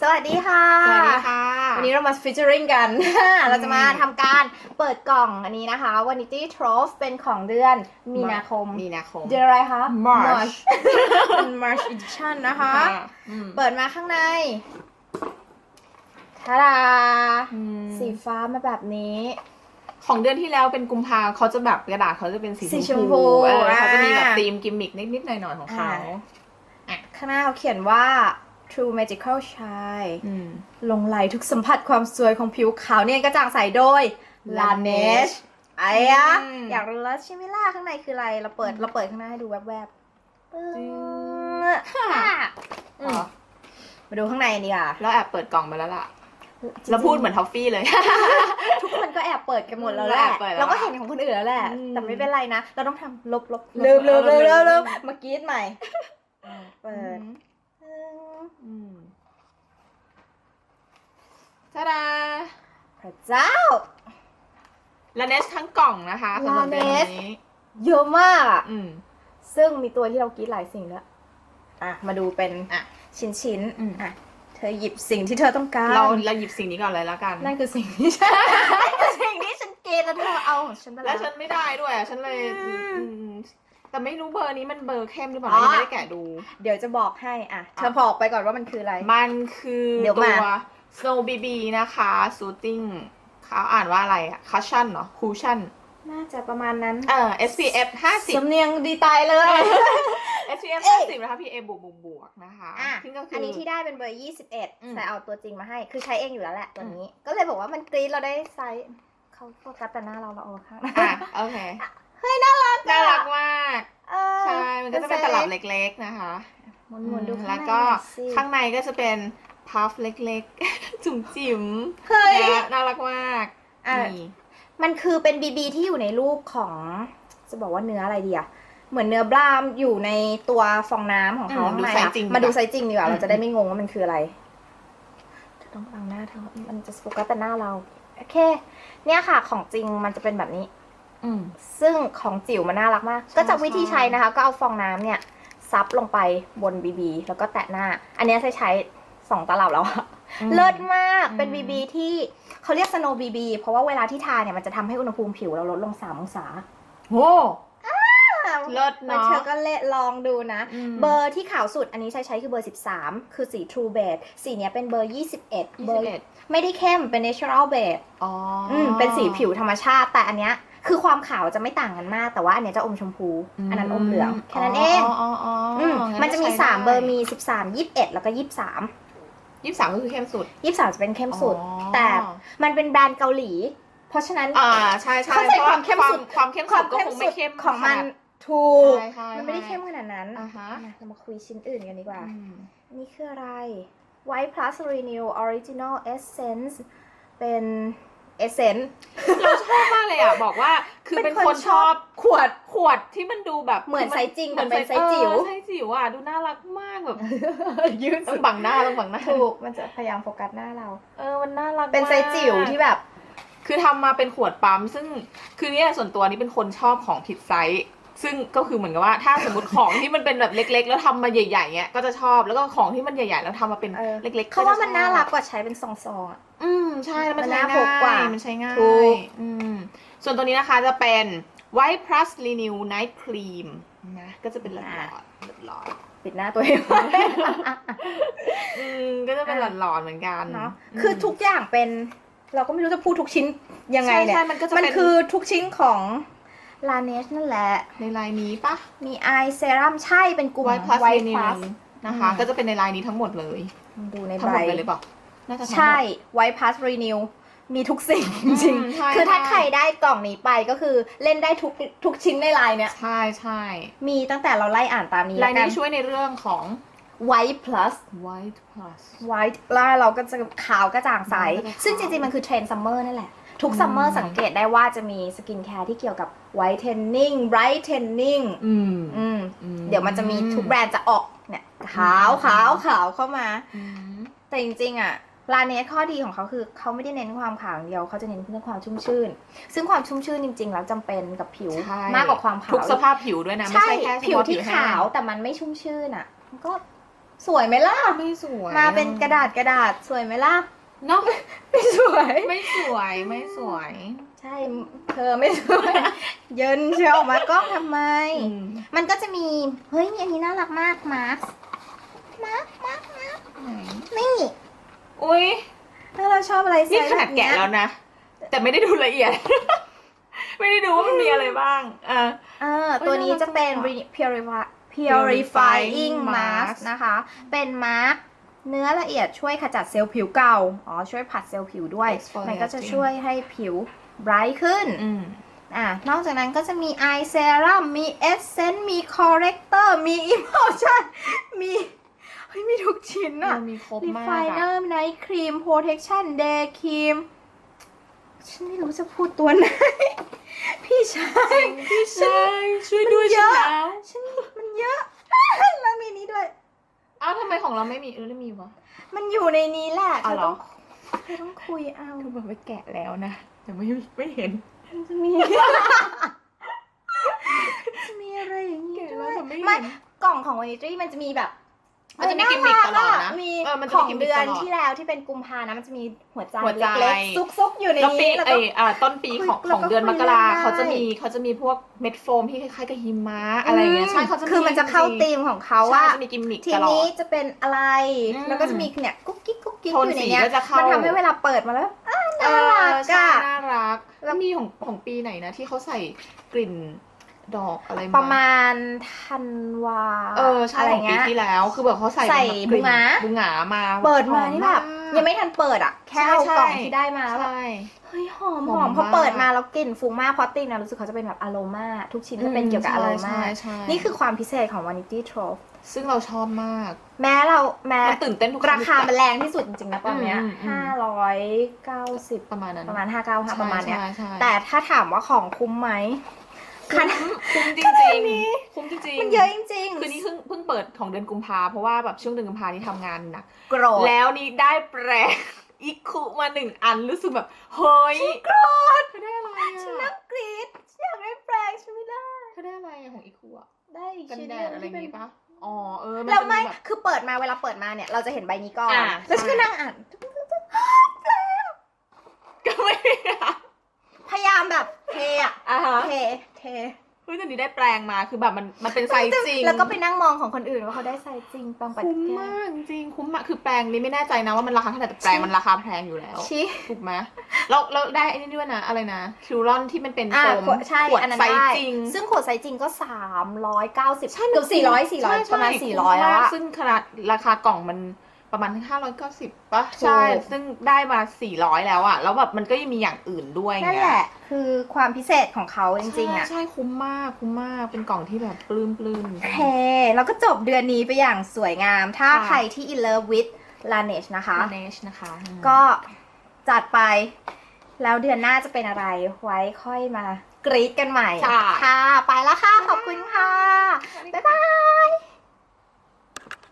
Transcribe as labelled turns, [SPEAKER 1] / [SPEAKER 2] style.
[SPEAKER 1] สวัสดีค่ะ
[SPEAKER 2] สวัสดีค่ะ
[SPEAKER 1] วันนี้เรามาฟิชเจอริงกัน เราจะมาทำการเปิดกล่องอันนี้นะคะ Vanity Trove เป็นของเดือนมีนาคม
[SPEAKER 2] มีนาคม
[SPEAKER 1] เดือนอะไรคะ
[SPEAKER 2] March
[SPEAKER 1] เป็น March Edition นะคะ
[SPEAKER 2] อืม
[SPEAKER 1] เปิดมาข้างในทาดา
[SPEAKER 2] อืม
[SPEAKER 1] สีฟ้ามาแบบนี้
[SPEAKER 2] ของเดือนที่แล้วเป็นกุมภาเขาจะแบบกระดาษเขาจะเป็นสี
[SPEAKER 1] สีชมพู
[SPEAKER 2] เออเขาจะมีแบบ
[SPEAKER 1] อ่า
[SPEAKER 2] ธีมกิมมิกนิดๆหน่อยๆของเขา
[SPEAKER 1] อ่าข้างหน้าเขาเขียนว่า True Magical Shine
[SPEAKER 2] อืม
[SPEAKER 1] ลงไหลทุกสัมผัสความสวยของผิวขาวเนี่ยนกระจ่างใสโดย Laneige ไอ้อะ
[SPEAKER 2] อืม
[SPEAKER 1] อยากรู้แล้วใช่ไหมล่ะข้างในคืออะไร เราเปิดเราเปิดข้างหน้าให้ดูแวบๆปึ้ง
[SPEAKER 2] จริง
[SPEAKER 1] อะอืมมาดูข้างในดีกว่า
[SPEAKER 2] เราแอบเปิดกล่องมาแล้วล่ะ เราพูดเหมือนท็อฟฟี่เลย
[SPEAKER 1] ทุกคนก็แอบเปิดกันหมดแล้วแห
[SPEAKER 2] เรา
[SPEAKER 1] ละ
[SPEAKER 2] แอบเปิดแล้ว
[SPEAKER 1] เราก็เห็นของคนอื่นแล้วแหละ
[SPEAKER 2] อืม
[SPEAKER 1] แต่ไม่เป็นไรนะ เราต้องทำลบลบ
[SPEAKER 2] ลบ
[SPEAKER 1] เร็วเร็วเร็ว
[SPEAKER 2] เร็
[SPEAKER 1] เร็ว
[SPEAKER 2] ว
[SPEAKER 1] เร็ว
[SPEAKER 2] เร็ว
[SPEAKER 1] มากรีดใหม่ เปิด
[SPEAKER 2] อืมตาดา
[SPEAKER 1] พระเจ้า
[SPEAKER 2] ลาเนสทั้งกล่องนะคะสำหรับเดือน
[SPEAKER 1] Laneige
[SPEAKER 2] นี้
[SPEAKER 1] เยอะมากอะ
[SPEAKER 2] อืม
[SPEAKER 1] ซึ่งมีตัวที่เรากรีดหลายสิ่งแล้วยอะ มาดูเป็น
[SPEAKER 2] อะ
[SPEAKER 1] ชิ้นชิ้นๆ
[SPEAKER 2] อืม
[SPEAKER 1] อะ เธอหยิบสิ่งที่เธอต้องการ
[SPEAKER 2] เราเราหยิบสิ่งนี้ก่อนเลยแล้วกัน
[SPEAKER 1] นั่นคือสิ่งที่ฉัน นั่นคือสิ่งที่ฉันเกณฑ์แล้วเธอเอาของฉันไป
[SPEAKER 2] แล้
[SPEAKER 1] แล้วว
[SPEAKER 2] ฉันไม่ได้ด้วยอะฉันเลย
[SPEAKER 1] อืม
[SPEAKER 2] อืม แต่ไม่รู้เบอร์นี้มันเบอร์เข้มหรือเปล่า
[SPEAKER 1] อ๋อ
[SPEAKER 2] ยังไม่ได้แกะดู
[SPEAKER 1] เดี๋ยวจะบอกให้อะเธอบอกไปก่อนว่ามันคืออะไร
[SPEAKER 2] มันคือ
[SPEAKER 1] เดี๋ยว
[SPEAKER 2] ตั
[SPEAKER 1] มา
[SPEAKER 2] ว Snow BB นะคะ Soothing เขาอ่านว่าอะไรอะ Cushion เหรอ Cushion
[SPEAKER 1] น่าจะประมาณนั้น
[SPEAKER 2] เออ SPF
[SPEAKER 1] สำเนียงดีตายเลย
[SPEAKER 2] 50 SPF
[SPEAKER 1] เอ้ย
[SPEAKER 2] 50นะคะ PA บวกบวกบวกนะคะ
[SPEAKER 1] อะ
[SPEAKER 2] ซึ่งก็คื
[SPEAKER 1] อั
[SPEAKER 2] อน
[SPEAKER 1] นี้ที่ได้เป็นเบอร์
[SPEAKER 2] อืม
[SPEAKER 1] 21 แต่เอาตัวจริงมาให้ คือใช้เองอยู่แล้วแหละตัวนี้ ก็เลยบอกว่ามันกรีดเราได้ไซส์เขาโฟกัสแต่หน้าเราเราเอาข้างหน้า
[SPEAKER 2] อะโอเค
[SPEAKER 1] เฮ้ยน่ารัก
[SPEAKER 2] น่ารักมาก
[SPEAKER 1] เออ
[SPEAKER 2] ใช่มันก็จะเป็นตลับเล็กๆนะคะ
[SPEAKER 1] หมุนๆดูข้างใน
[SPEAKER 2] แล้วก็
[SPEAKER 1] หน่อยสิ
[SPEAKER 2] ข้างในก็จะเป็นพัฟเล็กๆ จุ๋มจิ๋ม
[SPEAKER 1] เฮ้ย
[SPEAKER 2] นะน่ารักมาก
[SPEAKER 1] อะ
[SPEAKER 2] นี่
[SPEAKER 1] มันคือเป็นบีบีที่อยู่ในรูปของ จะบอกว่าเนื้ออะไรดีอะเหมือนเนื้อบรามอยู่ในตัวฟองน้ำของเขา
[SPEAKER 2] อืม
[SPEAKER 1] ข้างใน
[SPEAKER 2] ดูไซส์
[SPEAKER 1] อะ
[SPEAKER 2] จริง
[SPEAKER 1] มาดู
[SPEAKER 2] ดีกว่า
[SPEAKER 1] ไซส์จริงดีกว่า
[SPEAKER 2] อืม
[SPEAKER 1] เราจะได้ไม่งงว่ามันคืออะไรเธอต้องฟังหน้าเธอมันจะโฟกัสแต่หน้าเรา โอเค เนี่ยค่ะของจริงมันจะเป็นแบบนี้
[SPEAKER 2] อืม
[SPEAKER 1] ซึ่งของจิ๋วมันน่ารักมาก
[SPEAKER 2] ใช่
[SPEAKER 1] ก็จากวิธี
[SPEAKER 2] ใช่
[SPEAKER 1] ใช้นะคะ ก็เอาฟองน้ำเนี่ย ซับลงไปบนบีบีแล้วก็แตะหน้า อันเนี้ยใช้ใช้สองตลับแล้วอะเลิศมากเป็น
[SPEAKER 2] อืม
[SPEAKER 1] บีบีที่เขาเรียกสโนบีบีเพราะว่าเวลาที่ทาเนี่ยมันจะทำให้อุณหภูมิผิวเราลดลงสามองศา
[SPEAKER 2] โอ้เลิศ
[SPEAKER 1] มัน
[SPEAKER 2] เนาะ
[SPEAKER 1] เธอก็เละลองดูนะ
[SPEAKER 2] อืม
[SPEAKER 1] เบอร์ที่ขาวสุดอันนี้ใช้ใช้คือเบอร์ 13 คือสี True Beige สีเนี้ยเป็นเบอร์ 21 เบอร์
[SPEAKER 2] 21
[SPEAKER 1] ไม่ได้เข้มเป็น Natural Beige
[SPEAKER 2] อ๋ออ
[SPEAKER 1] อืม เป็นสีผิวธรรมชาติ แต่อันเนี้ย คือความขาวจะไม่ต่างกันมาก แต่ว่าอันเนี้ยจะอมชมพู อันนั้นอมเหลืองแค่นั้นเอง
[SPEAKER 2] อ๋ออ๋ออ๋อ
[SPEAKER 1] อืม
[SPEAKER 2] งั้
[SPEAKER 1] มันจะมี
[SPEAKER 2] ใช้ได้
[SPEAKER 1] 3เบอร์มี13 21แล้วก็23
[SPEAKER 2] ยี่สิบสามก็คือเข้มสุด
[SPEAKER 1] 23จะเป็นเข้มสุด
[SPEAKER 2] อ๋อ
[SPEAKER 1] แต่มันเป็นแบรนด์เกาหลี เพราะฉะนั้น
[SPEAKER 2] อ่าใช่ใช่
[SPEAKER 1] เข้าใจ
[SPEAKER 2] พระ
[SPEAKER 1] ความเข้มสุด
[SPEAKER 2] ความเข้ม
[SPEAKER 1] ค
[SPEAKER 2] สุ
[SPEAKER 1] วา
[SPEAKER 2] ด
[SPEAKER 1] ม
[SPEAKER 2] ก็
[SPEAKER 1] เข้ม
[SPEAKER 2] คง
[SPEAKER 1] สุ
[SPEAKER 2] ไม่
[SPEAKER 1] ด
[SPEAKER 2] เข้ม
[SPEAKER 1] ของมัน
[SPEAKER 2] ขนาด
[SPEAKER 1] ถูก
[SPEAKER 2] ใช่ใช่
[SPEAKER 1] มันไม่ได้
[SPEAKER 2] ใช่
[SPEAKER 1] เข้มขนาดนั้น
[SPEAKER 2] อ่าฮะ
[SPEAKER 1] มาเรามาคุยชิ้นอื่นกันดีกว่า
[SPEAKER 2] อืม
[SPEAKER 1] นี่คืออะไร White Plus Renew Original Essence เป็น Essence
[SPEAKER 2] เราชอบมากเลยอะ บอกว่าคือเป็นคนชอบ
[SPEAKER 1] ขวด
[SPEAKER 2] ขวดที่มันดูแบบ
[SPEAKER 1] เหมือน
[SPEAKER 2] คื
[SPEAKER 1] ไซส์จริง
[SPEAKER 2] เหมือน
[SPEAKER 1] แต่เป็นไซส์จิ๋ว
[SPEAKER 2] เออไซส์จิ๋วอะดูน่ารักมากแบบ
[SPEAKER 1] ยืด
[SPEAKER 2] ต้องบังหน้าต้องบังหน้า
[SPEAKER 1] ถูกมันจะพยายามโฟกัสหน้าเรา
[SPEAKER 2] เออมันน่ารัก
[SPEAKER 1] เป็นไซส์จิ๋ว
[SPEAKER 2] มาก
[SPEAKER 1] ที่แบบ
[SPEAKER 2] คือทำมาเป็นขวดปั๊ม ซึ่งคือเนี่ยส่วนตัวนี้เป็นคนชอบของผิดไซส์ซึ่งก็คือเหมือนกับว่าถ้าสมมติของที่มันเป็นแบบเล็ก ๆ แล้วทำมาใหญ่ๆเงี้ยก็จะชอบแล้วก็ของที่มันใหญ่ๆแล้วทำมาเป็น
[SPEAKER 1] เออ
[SPEAKER 2] เล็กๆ
[SPEAKER 1] เขาว่า
[SPEAKER 2] จะชอบ
[SPEAKER 1] มันน่ารักกว่าใช้เป็นซองๆอะ
[SPEAKER 2] อืม ใช่แล้วมัน
[SPEAKER 1] มัน
[SPEAKER 2] ใช้
[SPEAKER 1] น่าพ
[SPEAKER 2] ง่าก
[SPEAKER 1] กว่า
[SPEAKER 2] ยมันใช้ง่า
[SPEAKER 1] ถู
[SPEAKER 2] ย
[SPEAKER 1] ก
[SPEAKER 2] อืมส่วนตัวนี้นะคะจะเป็น White Plus Renew Night Cream นะก็จะเป็นหลอดๆหลอด
[SPEAKER 1] ปิดหน้าตัวเอง
[SPEAKER 2] ๆอืมก็จะเป็นหลอดๆเหมือนกัน
[SPEAKER 1] เนาะ
[SPEAKER 2] ม
[SPEAKER 1] คือทุกอย่างเป็น เราก็ไม่รู้จะพูดทุกชิ้นยังไงเนี่ย
[SPEAKER 2] ใช่ใช่มันก็จะ
[SPEAKER 1] มัน
[SPEAKER 2] เป็น
[SPEAKER 1] คือทุกชิ้นของ l a n e นั่นแหละ
[SPEAKER 2] ในลายนี้ปะ
[SPEAKER 1] มีไอเซรั่มใช่เป็นกลุ่ม
[SPEAKER 2] White Plus
[SPEAKER 1] White
[SPEAKER 2] Renew
[SPEAKER 1] Plus
[SPEAKER 2] นะคะ
[SPEAKER 1] อืม
[SPEAKER 2] ก็จะเป็นในลายนี้ทั้งหมดเลย
[SPEAKER 1] ดูใน
[SPEAKER 2] ทั้ง
[SPEAKER 1] ใบ
[SPEAKER 2] หมดเลยหรือเปล่า น่าจะทั้งหมด
[SPEAKER 1] ใช่ White Plus Renew มีทุกสิ่งจริง
[SPEAKER 2] อืมใช่
[SPEAKER 1] ๆคือถ้า
[SPEAKER 2] ใช่
[SPEAKER 1] ใครได้กล่องนี้ไปก็คือเล่นได้ทุกทุกชิ้นในลายเนี่ย
[SPEAKER 2] ใช่ใช่
[SPEAKER 1] มีตั้งแต่เราไล่อ่านตามนี้
[SPEAKER 2] ลาย
[SPEAKER 1] แล้วกั
[SPEAKER 2] นี้
[SPEAKER 1] น
[SPEAKER 2] ช่วยในเรื่องของ
[SPEAKER 1] White Plus
[SPEAKER 2] White Plus
[SPEAKER 1] White แล้วเราก็จะขาวกระจ่างใส
[SPEAKER 2] มันก็จะขาว
[SPEAKER 1] ซึ่งจริงๆ มันคือเทรนด์ซัมเมอร์นั่นแหละ ทุก
[SPEAKER 2] อืม
[SPEAKER 1] ซัมเมอร์สังเกตได้ว่าจะมีสกินแคร์ที่เกี่ยวกับ whitening brightening
[SPEAKER 2] อืม
[SPEAKER 1] อืม
[SPEAKER 2] อืม
[SPEAKER 1] เดี๋ยวมันจะมีทุกแบรนด์จะออกเนี่ยขาวขาวขาวเข้ามา
[SPEAKER 2] อืม
[SPEAKER 1] แต่จริงๆอะ ลาเนสข้อดีของเขาคือเขาไม่ได้เน้นความขาวอย่างเดียวเขาจะเน้นเรื่องความชุ่มชื่น ซึ่งความชุ่มชื่นจริง ๆ แล้วจำเป็นกับผิว
[SPEAKER 2] ใช่
[SPEAKER 1] มากกว่าความขาว
[SPEAKER 2] ทุกสภาพผิวด้วยนะไม่
[SPEAKER 1] ใช่
[SPEAKER 2] ใช่แค่เฉ
[SPEAKER 1] ผิว
[SPEAKER 2] พาะ
[SPEAKER 1] ที่
[SPEAKER 2] แห้ง
[SPEAKER 1] ขาวแต่มันไม่ชุ่มชื่นอะมันก็สวยไหมล่ะ
[SPEAKER 2] ไม่สวย
[SPEAKER 1] มาเป็นกระดาษกระดาษสวยไหมล่ะ
[SPEAKER 2] เนาะ
[SPEAKER 1] ไม่สวย
[SPEAKER 2] ไม่สวยไม่สวย
[SPEAKER 1] ใช่เธอไม่สวย เยินเชียวออกมากล้องทำไม
[SPEAKER 2] อืม
[SPEAKER 1] มันก็จะมี เฮ้ยอันนี้น่ารักมากมาร์คมาร์คมาร์คมาร์ค
[SPEAKER 2] ไหน
[SPEAKER 1] นี่
[SPEAKER 2] อุ้ย
[SPEAKER 1] ถ้าเราชอบอะไร
[SPEAKER 2] นี่
[SPEAKER 1] ใส่
[SPEAKER 2] ขนาดแกะแล้วนะ แต่ไม่ได้ดูละเอียด ไม่ได้ดูว่ามันมีอะไรบ้างอ่า
[SPEAKER 1] เออ
[SPEAKER 2] เฮ้ย
[SPEAKER 1] ตัวนี้จะเป็น
[SPEAKER 2] น่ารักจังอะ
[SPEAKER 1] purify
[SPEAKER 2] Purifying
[SPEAKER 1] purifying mask
[SPEAKER 2] mask
[SPEAKER 1] นะคะ เป็นมาร์คเนื้อละเอียดช่วยขจัดเซลล์ผิวเก่า อ๋อ ช่วยผัดเซลล์ผิวด้วย
[SPEAKER 2] Exfoliating
[SPEAKER 1] มันก็จะช่วยให้ผิวไบรท์ขึ้น
[SPEAKER 2] อืม
[SPEAKER 1] อะ นอกจากนั้นก็จะมีไอเซรั่มมีเอสเซนต์มีคอ r เร c เตอร์มีอิ m ม l ชั่นมีเฮ้ยมีทุกชิ้นอะ
[SPEAKER 2] มันมีครบ
[SPEAKER 1] รี
[SPEAKER 2] มา
[SPEAKER 1] ไฟ
[SPEAKER 2] ก
[SPEAKER 1] เนอ
[SPEAKER 2] อะ
[SPEAKER 1] ร์ไนท์ครีมโปรเทคชั่นเดย์ครีมฉันไม่รู้จะพูดตัวไหน พี่ชาย
[SPEAKER 2] พี่ชายช่วยด้วย
[SPEAKER 1] มันเย
[SPEAKER 2] ฉัน
[SPEAKER 1] อะ
[SPEAKER 2] แล้ว
[SPEAKER 1] ฉันมันเยอะ แล้วมีนี้ด้วย
[SPEAKER 2] อ้าวทำไมของเราไม่มีเออไม่มีวะ
[SPEAKER 1] มันอยู่ในนี้แหละเธ
[SPEAKER 2] อ๋อ
[SPEAKER 1] อ
[SPEAKER 2] เหร
[SPEAKER 1] ต้
[SPEAKER 2] อ
[SPEAKER 1] องเธอต้องคุยเอา
[SPEAKER 2] คือแบบไปแกะแล้วนะแต่ไม่ไม่เห็น
[SPEAKER 1] มันจะมี จะมีอะไรอย่างนี้
[SPEAKER 2] แกะ
[SPEAKER 1] ด้
[SPEAKER 2] แล้ว
[SPEAKER 1] วย
[SPEAKER 2] แต่ไม่เห็น
[SPEAKER 1] ไม่กล่องของวานิตรีมันจะมีแบบ
[SPEAKER 2] มันจะมีกิมมิคตลอดนะ
[SPEAKER 1] มี
[SPEAKER 2] เออมันจะ
[SPEAKER 1] ข
[SPEAKER 2] มี
[SPEAKER 1] อง
[SPEAKER 2] กิมมิค
[SPEAKER 1] เดือน
[SPEAKER 2] ตลอด
[SPEAKER 1] ที่แล้วที่เป็นกุมภานะมันจะมีหัวใจ
[SPEAKER 2] หัวใจ
[SPEAKER 1] เล็กๆซุกๆอยู่ใน
[SPEAKER 2] แล้วปี
[SPEAKER 1] นี้แล้ว
[SPEAKER 2] ไอ
[SPEAKER 1] ก็
[SPEAKER 2] อ่าต้นปีของ
[SPEAKER 1] แล้
[SPEAKER 2] ข
[SPEAKER 1] ว
[SPEAKER 2] อง
[SPEAKER 1] ก็
[SPEAKER 2] เดือนมกรา
[SPEAKER 1] คุยเล่นได้
[SPEAKER 2] เขาจะมีเขาจะมีพวกเม็ดโฟมที่คล้ายๆกับหิมะอะไรอย่างเงี้ยใช่เขาจะ
[SPEAKER 1] คือมันจะเข้า
[SPEAKER 2] จริงๆ
[SPEAKER 1] ธีมของเขา
[SPEAKER 2] ใช่
[SPEAKER 1] ว่า
[SPEAKER 2] จะมีกิมมิค
[SPEAKER 1] ที
[SPEAKER 2] ตลอ
[SPEAKER 1] นี้
[SPEAKER 2] ด
[SPEAKER 1] จะเป็นอะไร
[SPEAKER 2] อืม
[SPEAKER 1] แล้วก็จะมีเนี่ยกุ๊กกิ๊กกุ๊กกิ๊ก
[SPEAKER 2] โทน
[SPEAKER 1] อยู่ใน
[SPEAKER 2] สี
[SPEAKER 1] เนี้ย
[SPEAKER 2] ก็จะเข้า
[SPEAKER 1] มันทำให้เวลาเปิดมาแล้วอ้า
[SPEAKER 2] เอ
[SPEAKER 1] น่า
[SPEAKER 2] อ
[SPEAKER 1] รัก
[SPEAKER 2] ใช่
[SPEAKER 1] อะ
[SPEAKER 2] น่ารักแล้วมีของของปีไหนนะที่เขาใส่กลิ่น ดอกอะไรมา
[SPEAKER 1] ประมาณธันวา
[SPEAKER 2] เออใช่
[SPEAKER 1] อะไร
[SPEAKER 2] ของปี
[SPEAKER 1] เงี้ย
[SPEAKER 2] ที่แล้ว คือแบบเขาใส่
[SPEAKER 1] ใส่
[SPEAKER 2] เป็นแบบกลิ่น
[SPEAKER 1] บุหงา
[SPEAKER 2] บุหงามา
[SPEAKER 1] เปิดมานี่แบบ
[SPEAKER 2] หอม
[SPEAKER 1] ยังไม่ทันเปิดอะ แค่เอา
[SPEAKER 2] ใช่
[SPEAKER 1] กล่องที่ได้มาแล้วแบบ
[SPEAKER 2] ใช่
[SPEAKER 1] เฮ้ยหอม
[SPEAKER 2] ห
[SPEAKER 1] ห
[SPEAKER 2] อ
[SPEAKER 1] อ
[SPEAKER 2] ม
[SPEAKER 1] มพอ
[SPEAKER 2] มาก
[SPEAKER 1] เปิดมาแล้วกลิ่นฟุ้งมากเพราะติงนะรู้สึกเขาจะเป็นแบบอโรมาทุกชิ้นจะเป็นเกี่ยวกับอโรมา
[SPEAKER 2] ใช่ใช่
[SPEAKER 1] นี่คือความพิเศษของ Vanity Trove
[SPEAKER 2] ซึ่งเราชอบมาก
[SPEAKER 1] แม้เราแม้
[SPEAKER 2] มันตื่นเต้นทุก
[SPEAKER 1] ราคา
[SPEAKER 2] ลิปอะ
[SPEAKER 1] มันแรงที่สุดจริงๆนะตอนเนี้ย
[SPEAKER 2] อืมอืม
[SPEAKER 1] ห้าร้อยเก้าสิบ
[SPEAKER 2] ประมาณนั้น
[SPEAKER 1] ประมาณห้าเก้าห้าประมาณเนี้ย
[SPEAKER 2] ใช่ใช่
[SPEAKER 1] แต่ถ้าถามว่าของคุ้มไหมข
[SPEAKER 2] คุ้ม
[SPEAKER 1] นาด
[SPEAKER 2] คุ้มจริง
[SPEAKER 1] ข
[SPEAKER 2] จ
[SPEAKER 1] นา
[SPEAKER 2] ริ
[SPEAKER 1] ด
[SPEAKER 2] ง
[SPEAKER 1] นี้
[SPEAKER 2] คุ้มจริงๆ
[SPEAKER 1] มันเยอะจริงๆ
[SPEAKER 2] คือนี่เพิ่งเพิ่งเปิดของเดือนกุมภาเพราะว่าแบบช่วงเดือนกุมภาที่ทำงานหนัก
[SPEAKER 1] โกรธ
[SPEAKER 2] แล้วนี่ได้แปลงอิคุมาหนึ่งอันรู้สึกแบบเฮ้ยโกรธเธอได้อะไร
[SPEAKER 1] ฉัน
[SPEAKER 2] อะ
[SPEAKER 1] นั่งกรี๊ดฉันอยากได้แปลงฉันไม่ได้
[SPEAKER 2] เธอได้อะไรอะของอิคุอะ
[SPEAKER 1] ได้อีก
[SPEAKER 2] กัน
[SPEAKER 1] ชิ้น
[SPEAKER 2] แด
[SPEAKER 1] ห
[SPEAKER 2] ด
[SPEAKER 1] นึ่ง
[SPEAKER 2] อะไรอ
[SPEAKER 1] ที่
[SPEAKER 2] ย่าง
[SPEAKER 1] เป็น
[SPEAKER 2] งี้ปะอ๋อเออ
[SPEAKER 1] แล้ว
[SPEAKER 2] จะ
[SPEAKER 1] ไม่
[SPEAKER 2] แบบ
[SPEAKER 1] คือเปิดมาเวลาเปิดมาเนี่ยเราจะเห็นใบนี้ก่อน
[SPEAKER 2] อ่า
[SPEAKER 1] แล้วฉันก็
[SPEAKER 2] ใช่
[SPEAKER 1] นั่งอ่าน
[SPEAKER 2] ก็ไม่อะ
[SPEAKER 1] พยายามแบบเทอะ
[SPEAKER 2] อะฮะ
[SPEAKER 1] เท เท
[SPEAKER 2] เฮ้ยแต่นี้ได้แปลงมาคือแบบมันมันเป็นไซส์จริง
[SPEAKER 1] แล้วก็ไปนั่งมองของคนอื่นว่าเขาได้ไซส์จริงปังปัด
[SPEAKER 2] คุ้ม
[SPEAKER 1] แก้
[SPEAKER 2] มากจริงคุ้มมากคือแปลงนี้ไม่แน่ใจนะว่ามันราคาเท่าไหร่แต่แปลงมันราคาแพงอยู่แล้ว
[SPEAKER 1] ชี้
[SPEAKER 2] ถูกไหมแล้วแล้วได้ไอ้นี่ด้วยนะอะไรนะคิวรอนที่มันเป็น
[SPEAKER 1] อ่า
[SPEAKER 2] โฟม
[SPEAKER 1] ขวดใช่
[SPEAKER 2] ขวด
[SPEAKER 1] อันนั้น
[SPEAKER 2] ไซส์
[SPEAKER 1] ได้
[SPEAKER 2] จริง
[SPEAKER 1] ซึ่งขวดไซส์จริงก็390
[SPEAKER 2] ใช่
[SPEAKER 1] เกือบ400 400
[SPEAKER 2] ใช่
[SPEAKER 1] ประมาณ
[SPEAKER 2] ใช่
[SPEAKER 1] 400แล้ว
[SPEAKER 2] คุ้มมาก
[SPEAKER 1] อะ
[SPEAKER 2] ซึ่งขนาดราคากล่องมัน ประมาณ590ป่ะ
[SPEAKER 1] ถูก
[SPEAKER 2] ใช่ ซึ่งได้มา400แล้วอะแล้วแบบมันก็ยังมีอย่างอื่นด้วย
[SPEAKER 1] นั่น
[SPEAKER 2] เงี้
[SPEAKER 1] แห
[SPEAKER 2] ย
[SPEAKER 1] ละ คือความพิเศษของเขาจริงๆอะ
[SPEAKER 2] ใช่ใช่คุ้มมากคุ้มมากเป็นกล่องที่แบบปลื้มปลื้ม
[SPEAKER 1] โอเคแล้วก็จบเดือนนี้ไปอย่างสวยงาม ถ้า
[SPEAKER 2] ค่ะ
[SPEAKER 1] ใครที่ in love with Laneige นะคะ
[SPEAKER 2] เนชนะคะ
[SPEAKER 1] ก็จัดไป แล้วเดือนหน้าจะเป็นอะไรไว้ค่อยมากรีดกันใหม่
[SPEAKER 2] ค่ะ
[SPEAKER 1] ค่ะไปแล้วค่ะ ขอบคุณค่ะ บ๊ายบาย